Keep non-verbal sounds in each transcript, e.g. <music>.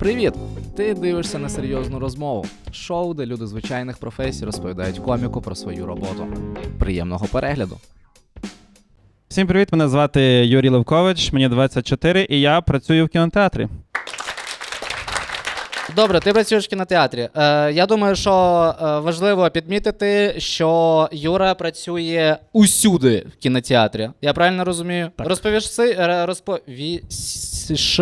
Привіт! Ти дивишся на серйозну розмову. Шоу, де люди звичайних професій розповідають коміку про свою роботу. Приємного перегляду! Всім привіт! Мене звати Юрій Левкович, мені 24, і я працюю в кінотеатрі. Добре, ти працюєш в кінотеатрі. Е, я думаю, що е, важливо підмітити, що Юра працює усюди в кінотеатрі. Я правильно розумію? Так. Розповіси, е, розповіш.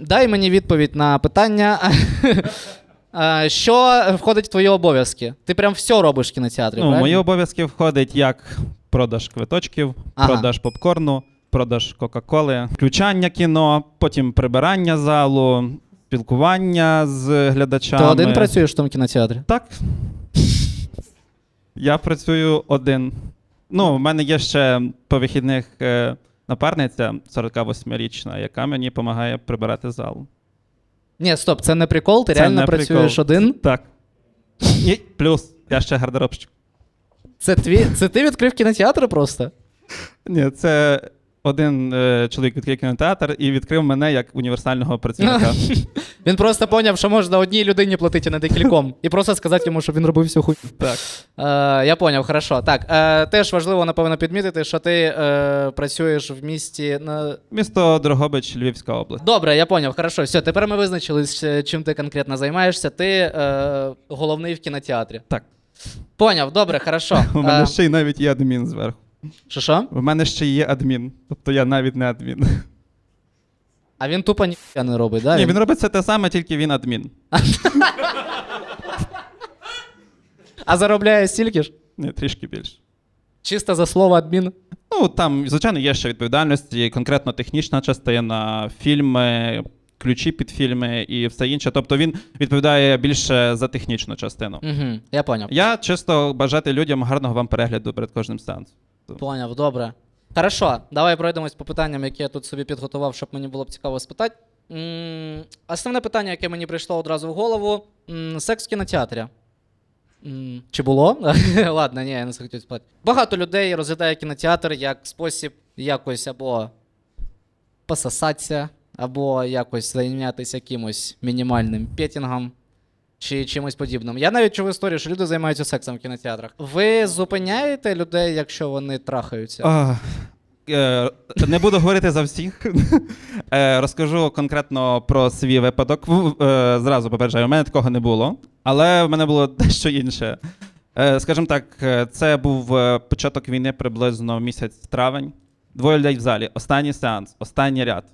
Дай мені відповідь на питання. <laughs> Що входить в твої обов'язки? Ти прям все робиш в кінотеатрі. Ну, в правильно? мої обов'язки входить як продаж квиточків, Ага. продаж попкорну, продаж Кока-Коли, включання кіно, потім прибирання залу, спілкування з глядачами. Ти один працюєш в тому кінотеатрі? Так. Я працюю один. Ну, в мене є ще по вихідних е, напарниця 48-річна, яка мені допомагає прибирати зал. Ні, стоп, це не прикол, ти Це реально не працюєш прикол. один. Так. І плюс, я ще гардеробщик. Це, тві... це ти відкрив кінотеатр просто? Ні, це один е, чоловік відкрив кінотеатр і відкрив мене як універсального працівника. <laughs> Він просто поняв, що можна одній людині платити, не декільком. І просто сказати йому, щоб він робив всю хуй. так. Е, я поняв, хорошо. Так, е, теж важливо, напевно, підмітити, що ти е, працюєш в місті. На... Місто Дрогобич, Львівська область. Добре, я поняв, хорошо. Все, тепер ми визначились, е, чим ти конкретно займаєшся. Ти е, головний в кінотеатрі. Так. Поняв, добре, хорошо. <laughs> У мене Е, ще й навіть є адмін зверху. Що що? У мене ще є адмін. Тобто я навіть не адмін. А він тупо ніхуя не робить, да? Ні, він робить це те саме, тільки він адмін. А заробляє стільки ж? Ні, трішки більше. Чисто за слово адмін. Ну, там, звичайно, є ще відповідальності, конкретно технічна частина, фільми, ключі під фільми і все інше. Тобто він відповідає більше за технічну частину. Угу, я поняв. Я чисто бажати людям гарного вам перегляду перед кожним сеансом. Поняв, добре. Хорошо, давай пройдемось по питанням, які я тут собі підготував, щоб мені було б цікаво спитати. М, Основне питання, яке мені прийшло одразу в голову: М, секс в кінотеатрі. М, Чи було? <laughs> Ладно, ні, я не захотів спитати. Багато людей розглядає кінотеатр як спосіб якось або пососатися, або якось зайнятися якимось мінімальним петінгом чи чимось подібним. Я навіть чув історію, що люди займаються сексом в кінотеатрах. Ви зупиняєте людей, якщо вони трахаються? А, е, не буду говорити за всіх. Е, розкажу конкретно про свій випадок. Е, зразу попереджаю, у мене такого не було, але в мене було дещо інше. Е, скажімо так, е, це був е, початок війни, приблизно місяць травень. Двоє людей в залі. Останній сеанс, останній ряд.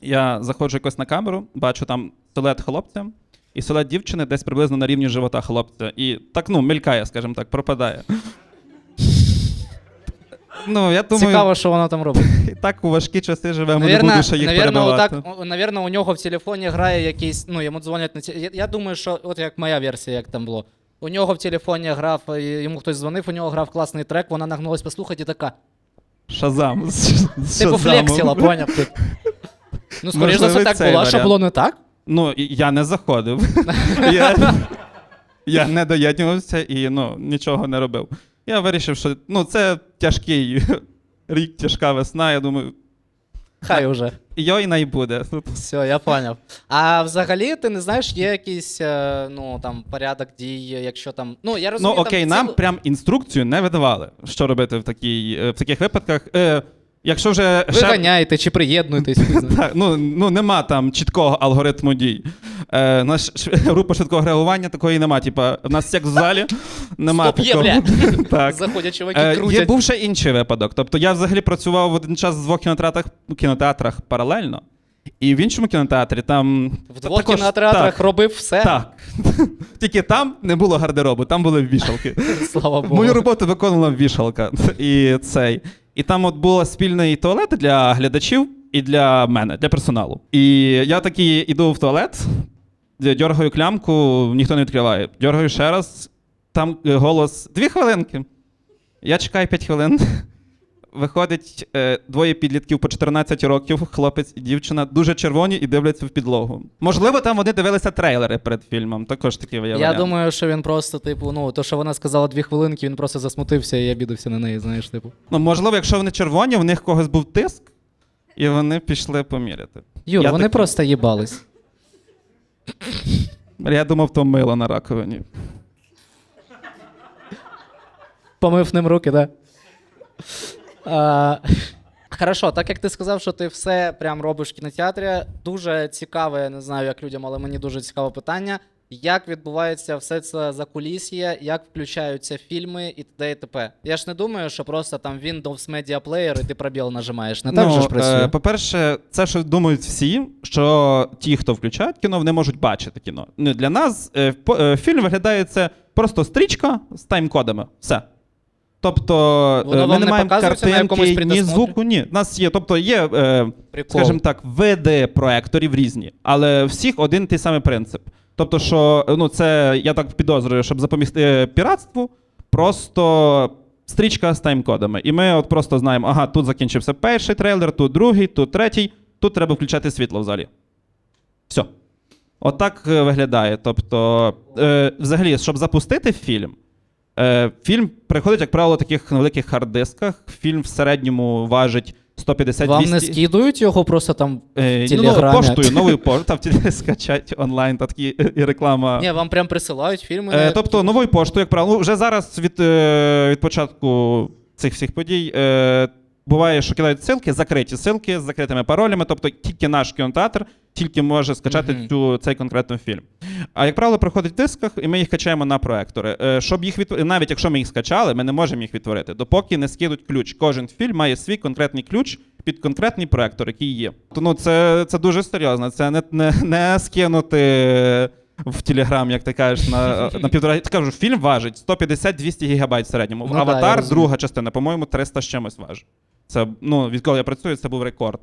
Я заходжу якось на камеру, бачу там силует хлопця і силует дівчини десь приблизно на рівні живота хлопця. І так, ну, мелькає, скажімо так, пропадає. Ну, я думаю, Цікаво, що вона там робить. і <laughs> так у важкі часи живемо, не буду ще їх навірно, перебивати. отак, о, навірно, у нього в телефоні грає якийсь. Ну, йому дзвонять на ці. Я, я думаю, що от як моя версія, як там було. У нього в телефоні грав, е, йому хтось дзвонив, у нього грав класний трек, вона нагнулась послухати і така. Шазам. з- Типу Шазамом. флексіла, поняв ти. <laughs> Ну, скоріш за Можливо, все, так було, що варіант. було не так. Ну, і я не заходив. <laughs> я, я не доєднувався і ну, нічого не робив. Я вирішив, що ну, це тяжкий <laughs> рік, тяжка весна. Я думаю, Хай уже. йой най буде. Все, я поняв. А взагалі, ти не знаєш, є якийсь е, ну, там, порядок дій, якщо там. Ну, я Ну розумію, окей, там нам прям інструкцію не видавали, що робити в, такій, е, в таких випадках. Е, якщо вже Ви шеф- ганяєте чи приєднуєтесь. <laughs> Так, ну, ну нема там чіткого алгоритму дій. Е, наш ш- <laughs> група швидкого реагування такої нема. Типа, в нас як в залі, <laughs> нема Стоп, є, такого. бля. так. Заходять чуваки, Е, є крутять. був ще інший випадок. Тобто я взагалі працював в один час в двох кінотеатрах, кінотеатрах паралельно. І в іншому кінотеатрі там. В двох також- кінотеатрах так, робив все. Так. Тільки там не було гардеробу, там були вішалки. Слава Богу. Мою роботу виконувала вішалка. І цей. І там от було спільний туалет для глядачів і для мене, для персоналу. І я такий іду в туалет, дергаю клямку, ніхто не відкриває. Дергаю ще раз, там е, голос дві хвилинки. Я чекаю 5 хвилин. Виходить е, двоє підлітків по 14 років, хлопець і дівчина, дуже червоні і дивляться в підлогу. Можливо, там вони дивилися трейлери перед фільмом. Також такі Я думаю, що він просто, типу, ну, то, що вона сказала дві хвилинки, він просто засмутився і обідався на неї, знаєш, типу. Ну, можливо, якщо вони червоні, в них когось був тиск, і вони пішли поміряти. Юр, Я вони так- просто їбались. Я думав, то мило на раковині. Помив ним руки, так? Да? <laughs> Хорошо, так як ти сказав, що ти все прям робиш в кінотеатрі, дуже цікаве, я не знаю, як людям, але мені дуже цікаве питання. Як відбувається все це за куліс'я, як включаються фільми і т.д. і т.п. Я ж не думаю, що просто там Windows Media Player і ти пробіл нажимаєш. Не так же ж працює. е, по-перше, це що думають всі, що ті, хто включають кіно, вони можуть бачити кіно. Ну, для нас е, по- е, фільм виглядає це просто стрічка з тайм-кодами. Все. Тобто, Воно е, ми вам не не маємо показується на якомусь картинки, ні звуку, ні. У нас є, тобто є, е, Прикол. скажімо так, види проекторів різні, але всіх один той самий принцип. Тобто, що ну, це я так підозрюю, щоб запомісти піратству, просто стрічка з тайм-кодами. І ми от просто знаємо, ага, тут закінчився перший трейлер, тут другий, тут третій, тут треба включати світло в залі. Все. Отак е, виглядає. Тобто, е, взагалі, щоб запустити фільм, е, фільм приходить, як правило, в таких невеликих хард-дисках. Фільм в середньому важить 150 Вам 200 не скидують його просто там. Е, в ну, поштою, новою поштою, там <laughs> скачать онлайн, та такі е, і реклама. Ні, вам прям присилають фільми. Е, тобто новою поштою, як правило, ну, вже зараз від, е, від початку цих всіх подій е, буває, що кидають ссылки, закриті ссылки з закритими паролями, тобто тільки наш кінотеатр тільки може скачати Мгм. цю, цей конкретний фільм. А як правило, приходить в дисках, і ми їх качаємо на проектори. Е, щоб їх відтворити, навіть якщо ми їх скачали, ми не можемо їх відтворити, допоки не скидуть ключ. Кожен фільм має свій конкретний ключ під конкретний проектор, який є. То, Ну, це, це дуже серйозно. Це не, не, не скинути в Телеграм, як ти кажеш, на, <laughs> на півтора. Я кажу, фільм важить 150-200 гігабайт в середньому. Ну Аватар, розумію. друга частина, по-моєму, 300 з чимось важить. Це, ну, відколи я працюю, це був рекорд.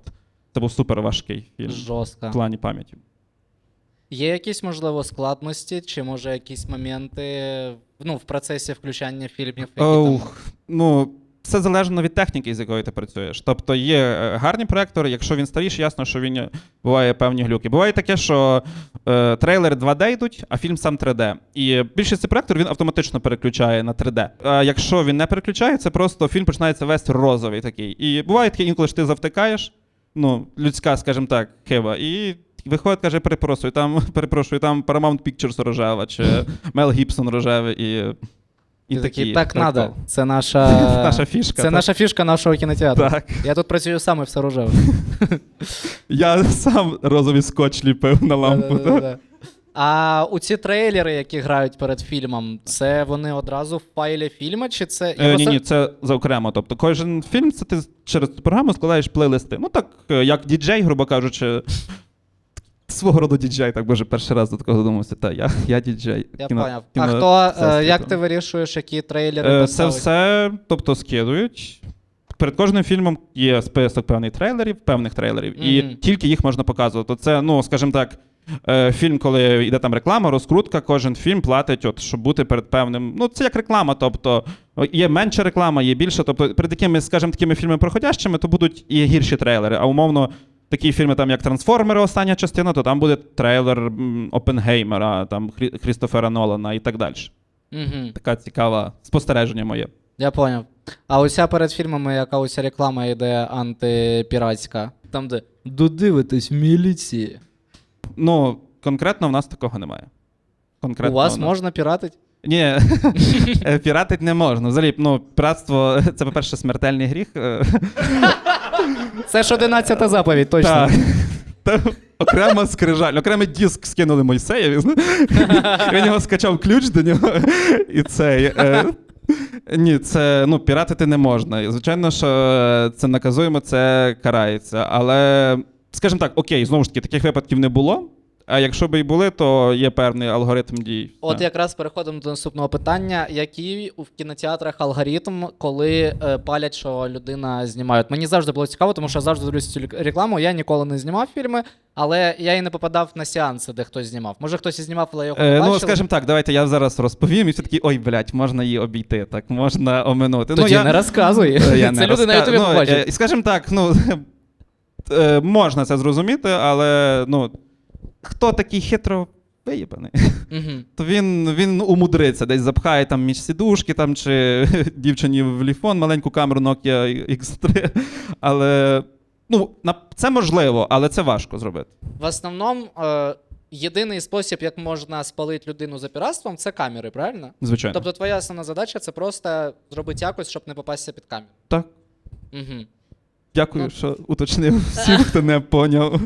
Це був супер важкий фільм Жорстко. в плані пам'яті. Є якісь, можливо, складності, чи може якісь моменти ну, в процесі включання фільмів, які там... Ну, все залежно від техніки, з якою ти працюєш. Тобто є е, гарні проектори, якщо він старіший, ясно, що він е, буває певні глюки. Буває таке, що е, трейлери 2D йдуть, а фільм сам 3D. І більшість цих проекторів він автоматично переключає на 3D. А якщо він не переключає, це просто фільм починається весь розовий такий. І буває таке, інколи ж ти завтикаєш, ну, людська, скажімо так, хиба, і. Виходить, каже, перепрошую, там, <laughs> перепрошую, там Paramount Pictures рожева, чи Мел Гібсон рожевий, і, і Ти такий, так надо. Це наша, <laughs> Наша фішка, Це так. наша фішка нашого кінотеатру. Так. Я тут працюю саме все рожеве. <laughs> Я сам розовий скотч ліпив на лампу. Да-да-да-да. А у ці трейлери, які грають перед фільмом, це вони одразу в файлі фільму, чи це. Е, ні, ні, це за окремо. Тобто кожен фільм це ти через програму складаєш плейлисти. Ну так, е, як діджей, грубо кажучи. Свого роду діджей, так боже, перший раз до такого додумався. Та я, я діджей. Я Кіно- поняв. А хто, е, як ти вирішуєш, які трейлери Е, Це все, тобто, скидують. Перед кожним фільмом є список певних трейлерів, певних трейлерів, і тільки їх можна показувати. Це, ну, скажімо так, е, фільм, коли йде там реклама, розкрутка, кожен фільм платить, от, щоб бути перед певним. Ну, це як реклама, тобто є менша реклама, є більше. Тобто, перед якими, скажімо, такими фільмами проходящими, то будуть і гірші трейлери. А умовно, такі фільми, там, як Трансформери, остання частина, то там буде трейлер Опенгеймера, там Хрі- Крістофера Нолана і так далі. Угу. Така цікава спостереження моє. Я поняв. А оця перед фільмами, яка оця реклама йде антипіратська. Там, де додивитись в міліції. Ну, конкретно в нас такого немає. Конкретно У вас в нас- можна піратить? Ні, <laughs> е, піратить не можна. Взагалі, ну, піратство це, по-перше, смертельний гріх. Це ж 11 заповідь, точно. Та Окрема скрижаль, окремий диск скинули Мойсеєві. Він його скачав ключ до нього. І цей. е, Ні, це ну, піратити не можна. Звичайно, що е, це наказуємо, це карається. Але, скажімо так, окей, знову ж таки, таких випадків не було. А якщо б і були, то є певний алгоритм дій. От Так. якраз переходимо до наступного питання. Який в кінотеатрах алгоритм, коли е, палять, що людина знімає? От Мені завжди було цікаво, тому що я завжди дивлюся цю рекламу. Я ніколи не знімав фільми, але я і не попадав на сеанси, де хтось знімав. Може, хтось і знімав, але його не Е, ну, скажімо так, давайте я зараз розповім, і все таки, ой, блядь, можна її обійти, так можна оминути. Тоді ну, я... не розказуй. Е, я це не люди на розка- Ютубі ну, побачать. е, І скажімо так, ну <laughs> е, можна це зрозуміти, але ну, хто такий хитро виїбаний, Мгм. <laughs> то він, він умудриться, десь запхає там між сідушки там, чи <laughs> дівчині в ліфон маленьку камеру Nokia X3. Але ну, це можливо, але це важко зробити. В основному, е, єдиний спосіб, як можна спалити людину за піратством, це камери, правильно? Звичайно. Тобто твоя основна задача це просто зробити якось, щоб не попастися під камеру. Так. Угу. Дякую, Ну. що уточнив <laughs> всім, хто не поняв.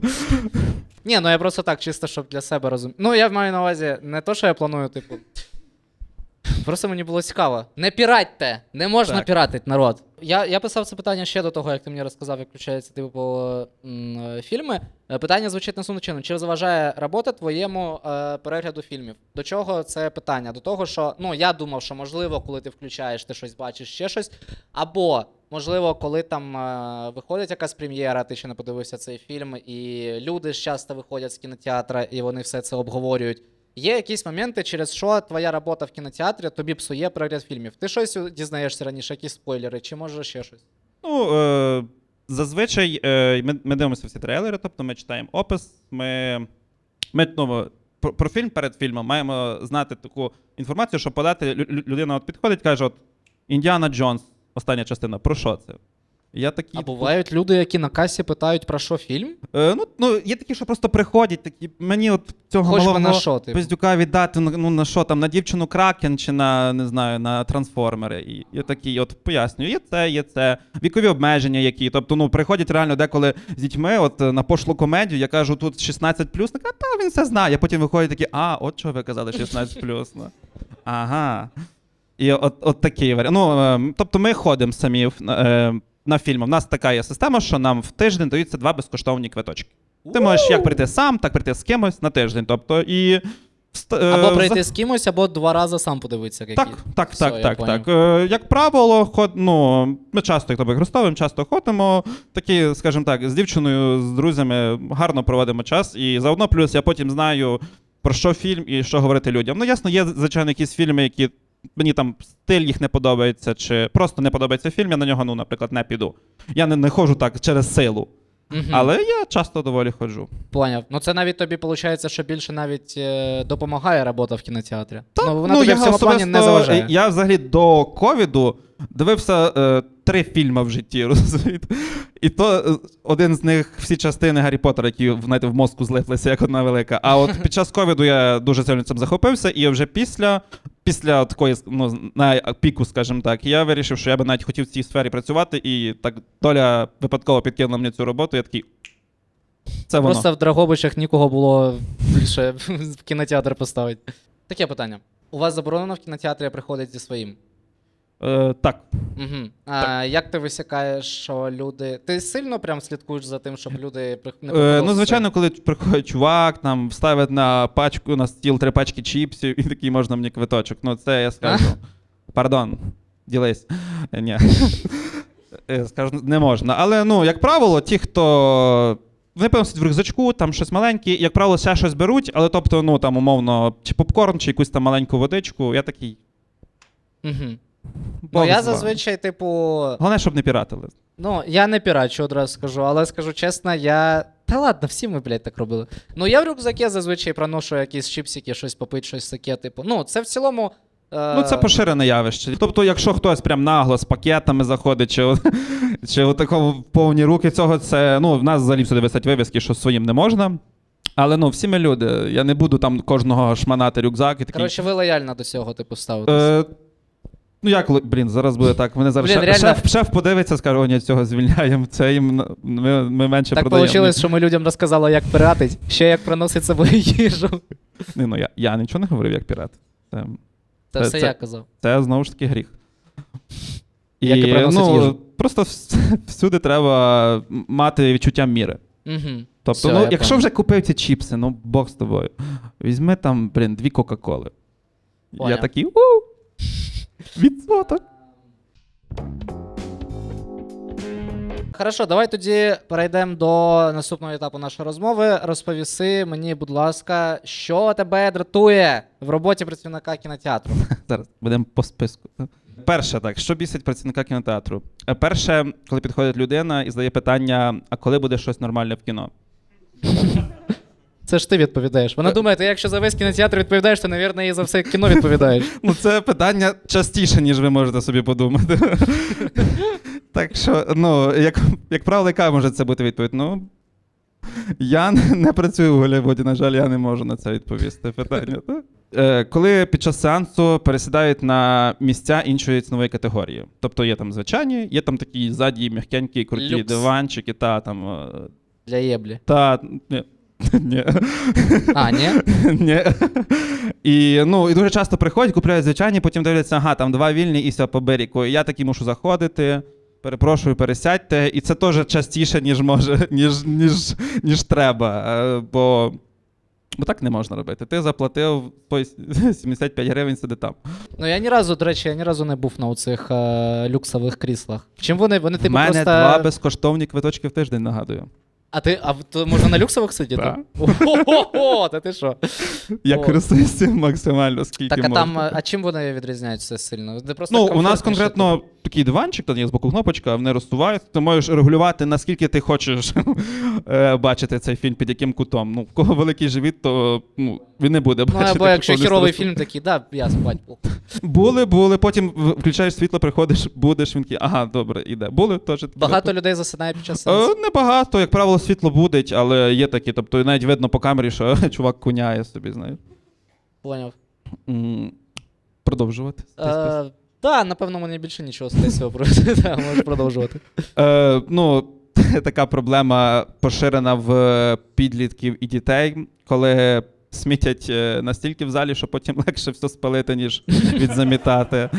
Ні, ну я просто так, чисто, щоб для себе розумів. Ну, я маю на увазі не то, що я планую, типу. Просто мені було цікаво. Не піратьте! Не можна Так. піратити, народ. Я, я писав це питання ще до того, як ти мені розказав, як включаються типу м, е, фільми. Е, Питання звучить наступним чином: чи заважає робота твоєму е, перегляду фільмів? До чого це питання? До того, що ну я думав, що можливо, коли ти включаєш, ти щось бачиш, ще щось. Або можливо, коли там е, виходить якась прем'єра, ти ще не подивився цей фільм, і люди ж часто виходять з кінотеатра і вони все це обговорюють. Є якісь моменти, через що твоя робота в кінотеатрі тобі псує перегляд фільмів. Ти щось дізнаєшся раніше, якісь спойлери, чи може ще щось? Ну, е, зазвичай е, ми, ми дивимося всі трейлери, тобто ми читаємо опис, ми, ми ну, про, про фільм перед фільмом маємо знати таку інформацію, щоб подати лю- лю- людина от підходить, каже: от Індіана Джонс, остання частина, про що це? Я такий. А бувають люди, які на касі питають про що фільм? Е, ну, ну, є такі, що просто приходять, такі, мені от цього Хоч би малого на що, типу? пиздюка віддати, ну, ну на що там, на дівчину Кракен чи на, не знаю, на трансформери. І я такий, от пояснюю, є це, є це, вікові обмеження які. Тобто, ну, приходять реально деколи з дітьми, от на пошлу комедію, я кажу, тут 16 плюс, така, та він все знає. Потім виходять такі, а, от чого ви казали 16 плюс. Ну. Ага. І от, от такий варіант. Ну, е, тобто ми ходимо самі е, на фільми. У нас така є система, що нам в тиждень даються два безкоштовні квиточки. Ти можеш як прийти сам, так прийти з кимось на тиждень. Тобто, і. е, Або прийти з кимось, або два рази сам подивитися. Які. Так, так, Все, так, так, так. Е, як правило, ход, ну, ми часто їх то використовуємо, часто ходимо. Такі, скажімо так, з дівчиною, з друзями гарно проводимо час. І заодно плюс я потім знаю, про що фільм і що говорити людям. Ну, ясно, є, звичайно, якісь фільми, які мені там стиль їх не подобається, чи просто не подобається фільм, я на нього, ну, наприклад, не піду. Я не, не ходжу так через силу. Мгм. Але я часто доволі ходжу. Поняв. Ну це навіть тобі виходить, що більше навіть е, допомагає робота в кінотеатрі. Ну, вона тобі в цьому плані не заважає. Я взагалі до ковіду дивився е, три фільми в житті, <laughs> розумієте? І то е, один з них всі частини Гаррі Поттера, які знаєте, в мозку злиплися як одна велика. А от <laughs> під час ковіду я дуже сильно цим захопився, і вже після. Після такої ну, на піку, скажімо так, я вирішив, що я би навіть хотів в цій сфері працювати, і так доля випадково підкинула мені цю роботу. Я такий. Це воно. Просто в Драгобичах нікого було більше <laughs> в кінотеатр поставити. Таке питання. У вас заборонено в кінотеатрі приходити зі своїм? Е, так. Угу. А, як ти висякаєш, що люди. Ти сильно прям слідкуєш за тим, щоб люди не Е, ну, звичайно, коли приходить чувак, там ставить на пачку на стіл три пачки чіпсів <laughs> і такий можна мені квиточок. Ну, це я скажу. Пардон, ділись. Е, Ні. Е, Скажу, не можна. Але, ну, як правило, ті, хто. Вони приносять в рюкзачку, там щось маленьке, як правило, ще щось беруть, але тобто, ну там умовно, чи попкорн, чи якусь там маленьку водичку. Я такий. Угу. Ну, я зазвичай, типу. Головне, щоб не піратили. Ну, я не пірачу, одразу скажу, але скажу чесно, я. Та ладно, всі ми, блядь, так робили. Ну, я в рюкзакі зазвичай проношу якісь чіпсики, щось попити, щось таке, типу. Ну, це в цілому. Е... Ну, це поширене явище. Тобто, якщо хтось прям нагло з пакетами заходить, чи, от- <laughs> чи отако в повні руки цього, це ну, в нас взагалі всюди висять вивіски, що своїм не можна. Але ну, всі ми люди. Я не буду там кожного шманати рюкзак і такий. Коротше, ви лояльно до цього, типу, ставитесь. Е, ну як, блін, зараз буде так. Мене зараз Блін, шеф, реально- шеф, шеф подивиться, скаже, о, ні, цього звільняємо. Це їм на- ми, ми менше так продаємо. вийшло, що ми людям розказали, як пиратить, ще як приносить з собою їжу. Ні, ну, я, я нічого не говорив як пірат. Це, Це Це- все це- я казав. Це знову ж таки гріх. Як і приносить ну, їжу. Просто вс- <laughs> всюди треба мати відчуття міри. Угу. Тобто, Все, ну, я якщо понял. вже купив ці чіпси, ну Бог з тобою. Візьми там, блін, дві Кока-Коли. Я Поняв. такий у Відсоток. Хорошо, давай тоді перейдемо до наступного етапу нашої розмови. Розповіси мені, будь ласка, що тебе дратує в роботі працівника кінотеатру. <laughs> Зараз будемо по списку. Перше, так, що бісить працівника кінотеатру? Е, Перше, коли підходить людина і задає питання: а коли буде щось нормальне в кіно? Це ж ти відповідаєш. Вона думає, ти якщо за весь кінотеатр відповідаєш, то, мабуть, і за все кіно відповідаєш. <laughs> Ну, це питання частіше, ніж ви можете собі подумати. <laughs> так що, ну, як, як правило, яка може це бути відповідь? Ну, Я не, не працюю в Голлівуді, на жаль, я не можу на це відповісти питання. Е, коли під час сеансу пересідають на місця іншої цінової категорії. Тобто є там звичайні, є там такі ззаді м'якенькі, круті Люкс. диванчики, та там. е, Для єблі. Та. Ні. <laughs> Ні. А, ні? <laughs> Ні. І, ну, і дуже часто приходять, купляють звичайні, потім дивляться, ага, там два вільні і все по. І я таки мушу заходити. Перепрошую, пересядьте. І це теж частіше, ніж може, <laughs> ніж, ніж, ніж треба. Е, Бо, бо так не можна робити. Ти заплатив 75 гривень, сиди там. Ну я ні разу, до речі, я ні разу не був на оцих е, люксових кріслах. Чим вони? Вони У типу мене просто. два безкоштовні квиточки в тиждень, нагадую. А ти, а то можна на люксових сидіти? Так. Ого, та ти що? Я О. цим максимально, скільки Так, а можна. там, а чим вони відрізняються сильно? Де просто Ну, у нас комфортніше, конкретно такий диванчик, там є з боку кнопочка, вони розсуваються. Ти можеш регулювати, наскільки ти хочеш <laughs> е, бачити цей фільм, під яким кутом. Ну, в кого великий живіт, то ну, він не буде Ну, або якщо херовий фільм такий, да, я спать. Були, були, потім включаєш світло, приходиш, будеш, він такий, ага, добре, іде. Були теж. Багато людей засинає під час Е, сеансу. Небагато, як правило, світло будить, але є такі, тобто навіть видно по камері, що <laughs> чувак куняє собі, знаєш. Поняв. Продовжувати. Е, Так, напевно, мені більше нічого з цього просто. <laughs> Можеш продовжувати. Е, ну, <laughs> така проблема поширена в підлітків і дітей, коли смітять е, настільки в залі, що потім легше все спалити, ніж <laughs> відзамітати.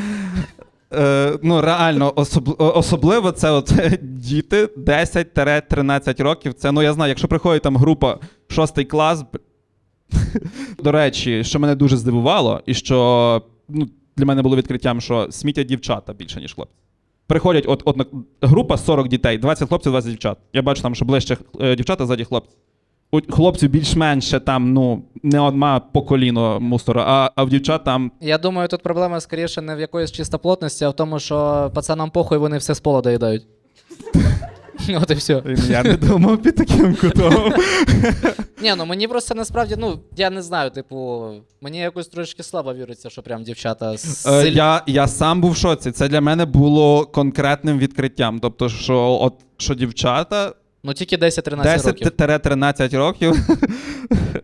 Е, ну, реально, особ- особливо це от, діти 10-13 років. Це, ну, я знаю, якщо приходить там група 6 клас. До речі, що мене дуже здивувало, і що ну, для мене було відкриттям, що смітять дівчата більше, ніж хлопці. Приходять от, от група 40 дітей, 20 хлопців, 20 дівчат. Я бачу там, що ближче е, дівчата, ззаді хлопці. У хлопців більш-менше там, ну, не одна по коліно мусора, а, а в дівчат там. Я думаю, тут проблема скоріше не в якоїсь чистоплотності, а в тому, що пацанам похуй, вони все з пола доїдають. <laughs> От і все. Я не думав під таким кутом. <laughs> Ні, ну мені просто насправді, ну, я не знаю, типу, мені якось трошки слабо віриться, що прям дівчата Е, я, я сам був в шоці. Це для мене було конкретним відкриттям. Тобто, що, от, що дівчата Ну тільки 10-13 років. 10-13 років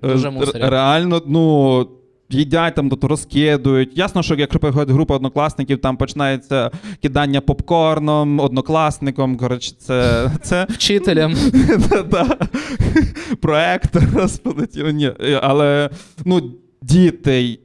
Дуже мусорять. реально, ну. Їдять там, тут розкидують. Ясно, що якщо приходить група однокласників, там починається кидання попкорном, однокласником. Коротше, це, <laughs> це Вчителям. <laughs> Проектор <laughs> розполетів. Ні, е, але ну, діти.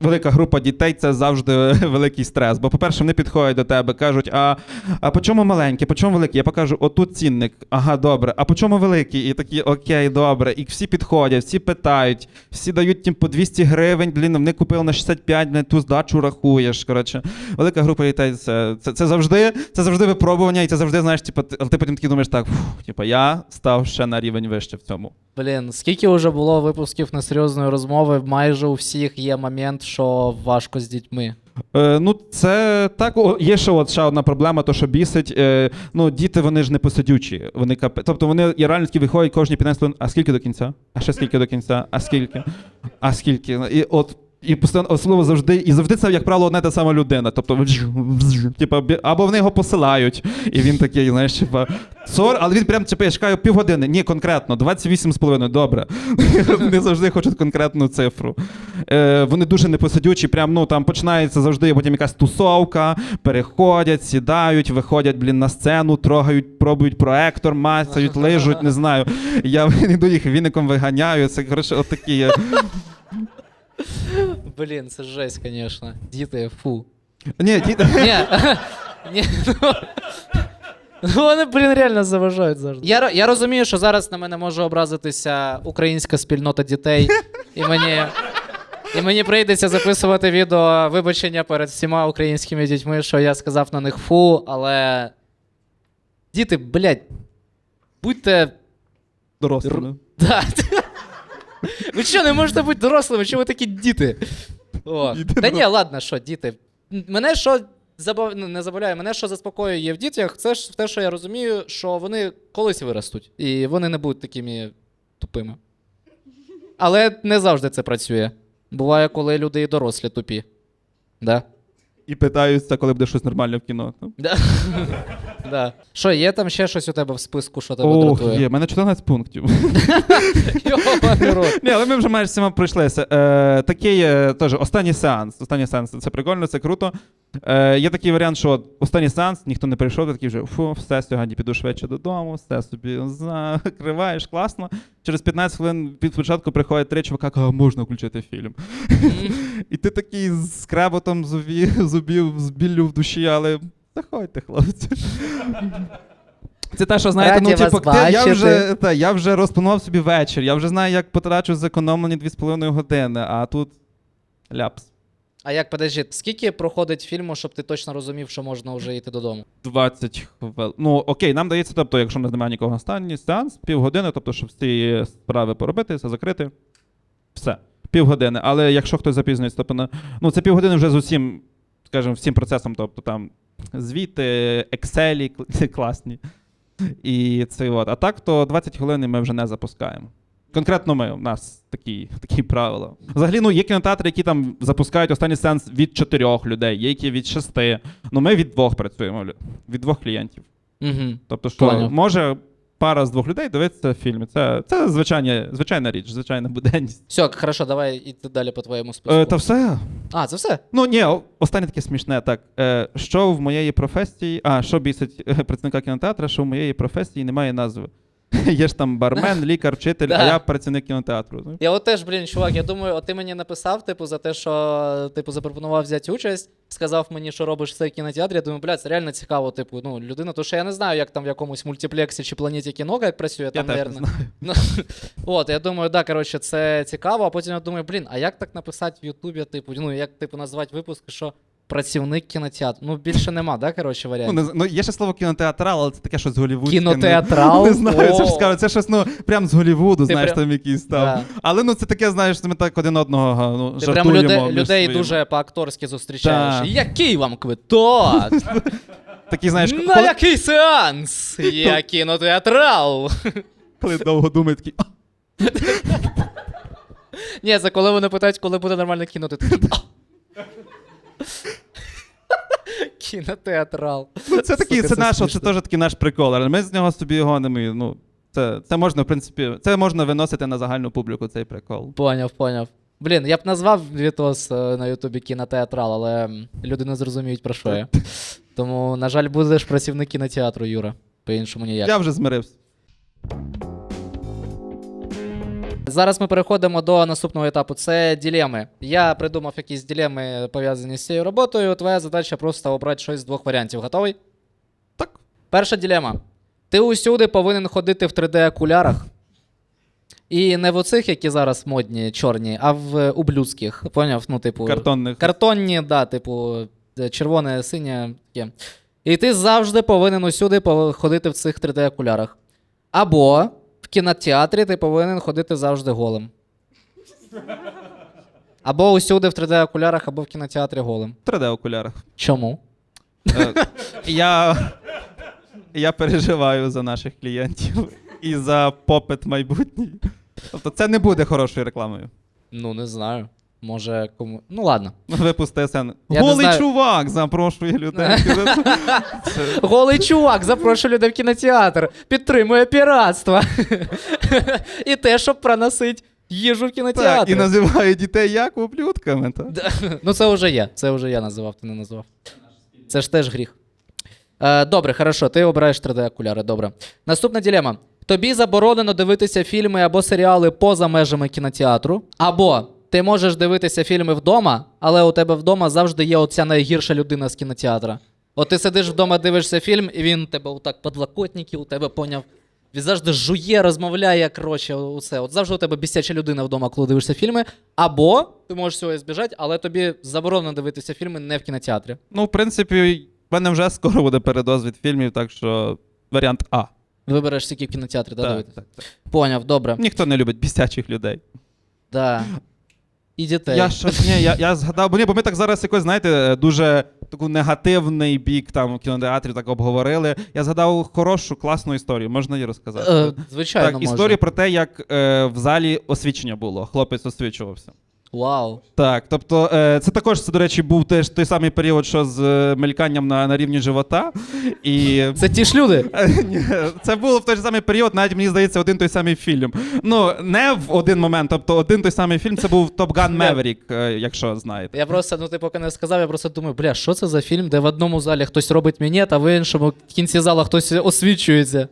Велика група дітей це завжди <laughs> великий стрес. Бо, по-перше, вони підходять до тебе, кажуть: а, а по чому маленький, по чому великий? Я покажу, отут цінник. Ага, добре. А по чому великий? І такі, окей, добре. І всі підходять, всі питають, всі дають тим по 200 гривень. Блін, вони купили на 65, блін, ту здачу рахуєш. Коротше, велика група дітей це, це, це завжди це завжди випробування, і це завжди, знаєш, типу, ти- але потім такий думаєш, так, фух, типу, я став ще на рівень вище в цьому. Блін, скільки вже було випусків несерйозної розмови, майже у всіх є момент, що важко з дітьми. Е, ну, це так. О, є ще от ще одна проблема, то що бісить. Е, ну, діти вони ж не посидючі. Вони кап... Тобто вони і реально такі виходять кожні 15 хвилин. А скільки до кінця? А ще скільки до кінця? А скільки? А скільки? І от. І постійно, особливо завжди, і завжди це, як правило, одна та сама людина. Тобто, типа, або в нього посилають, і він такий, знаєш, типа, сор, але він прям типу, я чекаю півгодини. Ні, конкретно, 28,5, добре. <laughs> Вони завжди хочуть конкретну цифру. Е, вони дуже непосидючі, прям ну там починається завжди потім якась тусовка, переходять, сідають, виходять, блін, на сцену, трогають, пробують проектор, мацають, лижуть, не знаю. Я <laughs> йду їх віником виганяю. Це коротше, отакі. Блін, це жесть, звісно. Діти, фу. Ні, діти. Ні, ні, ну, ну вони, блін, реально заважають завжди. Я, ро- я розумію, що зараз на мене може образитися українська спільнота дітей, і мені, і мені прийдеться записувати відео вибачення перед всіма українськими дітьми, що я сказав на них фу, але. Діти, блядь, будьте. Дорослими. Да. Ви що, не можете бути дорослими? Чому ви такі діти? О. Діти Та ні, ладно, що, діти. Мене що забав... ну, не забавляє, мене що заспокоює в дітях, це ж те, що я розумію, що вони колись виростуть, і вони не будуть такими тупими. Але не завжди це працює. Буває, коли люди і дорослі тупі. Да? І питаються, коли буде щось нормальне в кіно. Ну, Да. <laughs> да. Що, є там ще щось у тебе в списку, що тебе Ох, дратує? є, в мене 14 пунктів. <laughs> Йобаний рот. Ні, але ми вже майже всіма пройшлися. Е, такий е, теж останній сеанс. Останній сеанс це прикольно, це круто. Е, є такий варіант, що останній сеанс, ніхто не прийшов, ти такий вже фу, все, сьогодні піду швидше додому, все собі закриваєш, класно. Через 15 хвилин від початку приходять три чувака, а можна включити фільм. <laughs> І ти такий з креботом зубів, з біллю в душі, але заходьте, хлопці. Це те, що знаєте, Раді ну типу, ти, я вже та, я вже розпланував собі вечір. Я вже знаю, як потрачу зекономлені 2,5 години, а тут ляпс. А як, подожди, скільки проходить фільму, щоб ти точно розумів, що можна вже йти додому? 20 хвилин. Ну окей, нам дається, тобто, якщо не немає нікого останній сеанс, півгодини, тобто, щоб всі справи поробити, все закрити. Все. Півгодини. Але якщо хтось запізнюється, тобто, на- ну це півгодини вже з усім, скажімо, всім процесом, тобто там звіти, Excel <laughs> класні. І це от. А так, то 20 хвилин ми вже не запускаємо. Конкретно ми, у нас такі, <laughs> такі правила. Взагалі, ну, є кінотеатри, які там запускають останній сеанс від чотирьох людей, є які від шести. Ну, ми від двох працюємо, від двох клієнтів. Угу. Тобто, що Поняв. може пара з двох людей дивитися фільм. Це, це звичайна, звичайна річ, звичайна буденність. Все, хорошо, давай іти далі по твоєму списку. Е, та все. А, це все? Ну ні, останнє таке смішне. Так, е, що в моєї професії, а що бісить е, працівника кінотеатра, що в моєї професії немає назви. <laughs> Є ж там бармен, лікар, вчитель, а Да. я працівник кінотеатру. Я от теж, блін, чувак, я думаю, от ти мені написав, типу, за те, що типу, запропонував взяти участь, сказав мені, що робиш все в кінотеатрі. Я думаю, блядь, це реально цікаво, типу, ну, людина, то що я не знаю, як там в якомусь мультиплексі чи планеті кіно як працює, Я там, теж не знаю. Ну, <laughs> от, я думаю, да, коротше, це цікаво, а потім я думаю, блін, а як так написати в Ютубі, типу, ну, як типу назвати випуск, що працівник кінотеатру? Ну, більше нема, да, коротше, Ну, варіантів. не, ну, є ще слово кінотеатрал, але це таке щось голівудське. Кінотеатрал? Не, <laughs> не знаю, це ж скажу, це щось, ну, прям з Голівуду, Ти знаєш, прям- там якийсь там. Да. Але ну це таке, знаєш, ми так один одного ну, Ти прям жартуємо. людей, між людей своїми. дуже по-акторськи зустрічаєш. Так. Який вам квиток? <laughs> Такі, знаєш, На коли, який сеанс? <laughs> Я кінотеатрал. коли довго думають, такі, «А, Ні, це коли вони питають, коли буде нормальне кіно, ти такий. Кінотеатрал. Ну, це такий, це це наш, це теж такий наш прикол, але ми з нього собі гонимо. і, Ну, це, це можна, в принципі, це можна виносити на загальну публіку, цей прикол. Поняв, поняв. Блін, я б назвав відос е, на Ютубі кінотеатрал, але люди не зрозуміють про що я. <laughs> Тому, на жаль, будеш працівник кінотеатру, Юра. По-іншому ніяк. Я вже змирився. Зараз ми переходимо до наступного етапу. Це ділеми. Я придумав якісь ділеми пов'язані з цією роботою. Твоя задача просто обрати щось з двох варіантів. Готовий? Так. Перша ділема. Ти усюди повинен ходити в 3D-окулярах. І не в оцих, які зараз модні, чорні, а в ублюдських. Поняв? Ну, типу. Картонних. Картонні, да, типу, е, червоне, синє таке. І ти завжди повинен усюди ходити в цих 3D-окулярах. Або в кінотеатрі ти повинен ходити завжди голим. Або усюди в 3D-окулярах, або в кінотеатрі голим. В 3D-окулярах. Чому? Е, я, я переживаю за наших клієнтів і за попит майбутній. Тобто це не буде хорошою рекламою. Ну, не знаю. Може, кому. Ну, ладно. <laughs> Випусти. Я не Голий знаю. чувак запрошує людей. Це- <laughs> <laughs> Голий чувак запрошує людей в кінотеатр, підтримує піратство. І те, щоб проносить їжу в Так, кінотеатр. і називає дітей як ублюдками. Так? Ну, це вже я. Це вже я називав, ти не назвав. Це ж теж гріх. Е, добре, хорошо, ти обираєш 3D-окуляри. Добре. Наступна ділема. Тобі заборонено дивитися фільми або серіали поза межами кінотеатру. Або ти можеш дивитися фільми вдома, але у тебе вдома завжди є оця найгірша людина з кінотеатра. От ти сидиш вдома, дивишся фільм, і він тебе отак подлокотники, у тебе поняв. Він завжди жує, розмовляє, коротше, усе. От завжди у тебе бісяча людина вдома, коли дивишся фільми. Або ти можеш цього збіжати, але тобі заборонено дивитися фільми не в кінотеатрі. Ну, в принципі, в мене вже скоро буде передоз від фільмів, так що варіант А. Вибереш тільки в кінотеатрі, да, Так, дивитися? так, так. Поняв, добре. Ніхто не любить бісячих людей. Да. І дітей. Я щось ні, я, я згадав, бо ні, бо ми так зараз якось, знаєте, дуже таку негативний бік там в кінотеатрі так обговорили. Я згадав хорошу, класну історію. Можна її розказати? Е, звичайно, так, можна. історію про те, як е, в залі освічення було. Хлопець освічувався. Вау. Так, тобто, е, це також, це, до речі, був теж той самий період, що з е, мельканням на, на рівні живота. І Це ті ж люди. Е, <laughs> ні, це було в той же самий період, навіть мені здається, один той самий фільм. Ну, не в один момент, тобто один той самий фільм, це був Top Gun Maverick, е, якщо знаєте. Я просто, ну ти поки не сказав, я просто думаю, бля, що це за фільм, де в одному залі хтось робить мінет, а в іншому в кінці зала хтось освічується.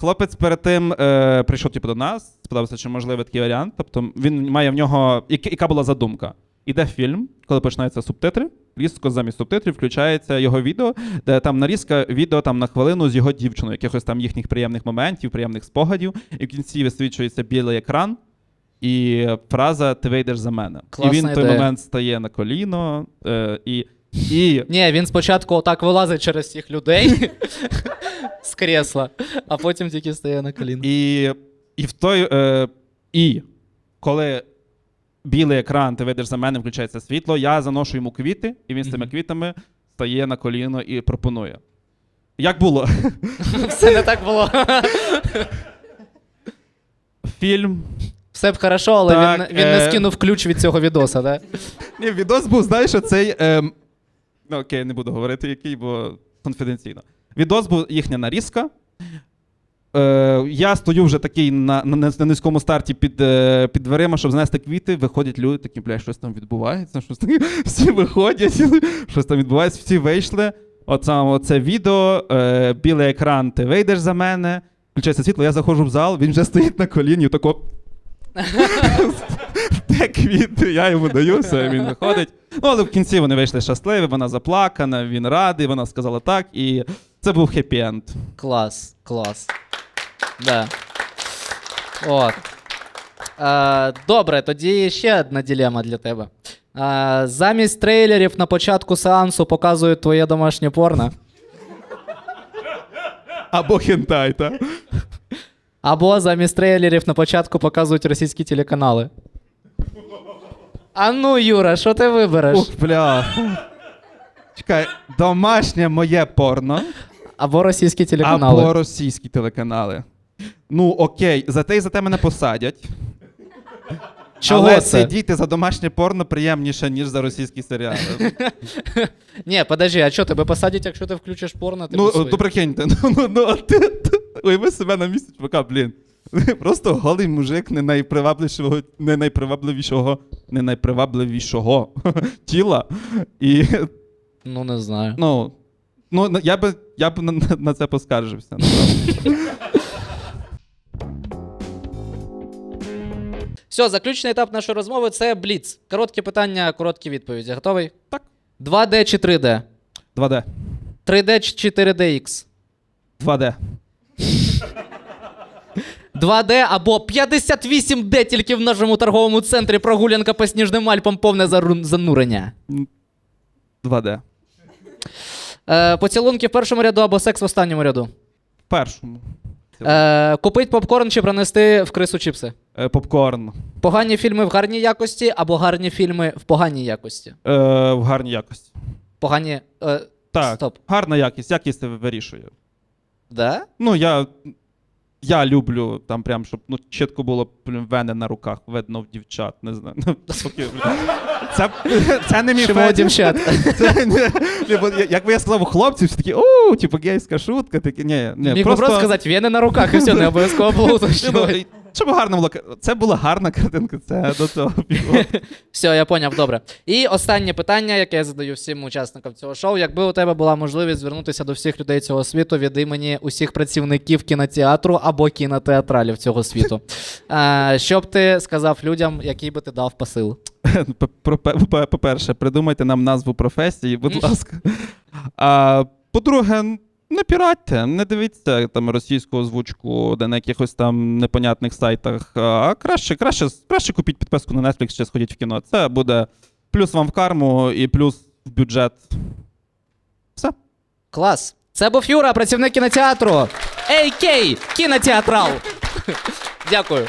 Хлопець перед тим е, прийшов типу, до нас, сподобався, чи можливий такий варіант. Тобто він має в нього. Яка, яка була задумка? Іде фільм, коли починаються субтитри, різко замість субтитрів включається його відео, де там нарізка відео там на хвилину з його дівчиною, якихось там їхніх приємних моментів, приємних спогадів. І в кінці висвічується білий екран. І фраза Ти вийдеш за мене. Класна і він в той ідея. момент стає на коліно. Е, і, і Ні, він спочатку отак вилазить через цих людей з крісла, а потім тільки стає на коліна. І, і в той. Е, і коли білий екран, ти вийдеш за мене, включається світло, я заношу йому квіти, і він з тими квітами стає на коліно і пропонує. Як було? <laughs> Все не так було. Фільм. Все б хорошо, але Так, він, він не е. скинув ключ від цього відоса, да? Ні, відос був, знаєш, оцей. Ем... Ну, окей, не буду говорити, який, бо конфіденційно. Відос був їхня нарізка. Е, я стою вже такий на, на, на низькому старті під, е, під дверима, щоб знести квіти. Виходять люди, такі, бля, щось там відбувається, щось там. <laughs> Всі виходять, <laughs> щось там відбувається, всі вийшли. От саме це відео, е, білий екран, ти вийдеш за мене, включається світло, я заходжу в зал, він вже стоїть на коліні, тако. <laughs> <laughs> Де квіти, я йому даю, все, він виходить. Ну, але в кінці вони вийшли щасливі, вона заплакана, він радий, вона сказала так, і це був хеппі-енд. Клас, клас. Да. От. Е, добре, тоді ще одна ділема для тебе. Е, замість трейлерів на початку сеансу показують твоє домашнє порно. Або хентай, так? Або замість трейлерів на початку показують російські телеканали. А ну, Юра, що ти вибереш? Ух, бля. Чекай, домашнє моє порно Або російські телеканали. або російські телеканали. Ну, окей, за те і за те мене посадять. Чого але це? сидіти за домашнє порно приємніше, ніж за російські серіали. <laughs> Ні, подожди, а що тебе посадять, якщо ти включиш порно? Типу, ну, своє? то прикиньте, ну, <laughs> ну, ну, а ти, ти, уяви себе на місці чувака, блін. <laughs> Просто голий мужик не найпривабливішого, не найпривабливішого, не найпривабливішого <laughs> тіла. І ну не знаю. ну, ну я би, я б на, на- це поскаржився. насправді. <laughs> Все, заключний етап нашої розмови це бліц. Короткі питання, короткі відповіді. Готовий? Так. 2D чи 3D? 2D. 3D чи 4DX? 2D. 2D або 58D тільки в нашому торговому центрі прогулянка по сніжним Альпам повне зару- занурення. 2D. Е, поцілунки в першому ряду або секс в останньому ряду. В першому. Е, купить попкорн чи пронести в крису чіпси. Е, Попкорн. Погані фільми в гарній якості або гарні фільми в поганій якості. Е, в гарній якості. Погані. Е, Так. Стоп. Гарна якість. Якість вирішує. Да? Ну, я. Я люблю там прям, щоб ну, чітко було вени на руках, видно в дівчат, не знаю. Ну. Це, це не мій фетиш. дівчат? <laughs> Це, не, якби я сказав у хлопців, всі такі, о, типу гейська шутка, такі, ні, ні, Міг просто... просто сказати, вени на руках і все, не обов'язково було <laughs> уточнювати. Щоб гарна була, це була гарна картинка, це до пішло. <laughs> Все, я поняв, добре. І останнє питання, яке я задаю всім учасникам цього шоу. Якби у тебе була можливість звернутися до всіх людей цього світу від імені усіх працівників кінотеатру або кінотеатралів цього світу. <laughs> Що б ти сказав людям, який би ти дав посил? <laughs> По- По-перше, придумайте нам назву професії, будь ласка. По-друге, не піратьте, не дивіться там російську озвучку, де на якихось там непонятних сайтах. А краще, краще, краще купіть підписку на Netflix чи сходіть в кіно. Це буде плюс вам в карму і плюс в бюджет. Все. Клас. Це був Юра, працівник кінотеатру. AK, кінотеатрал. <laughs> Дякую.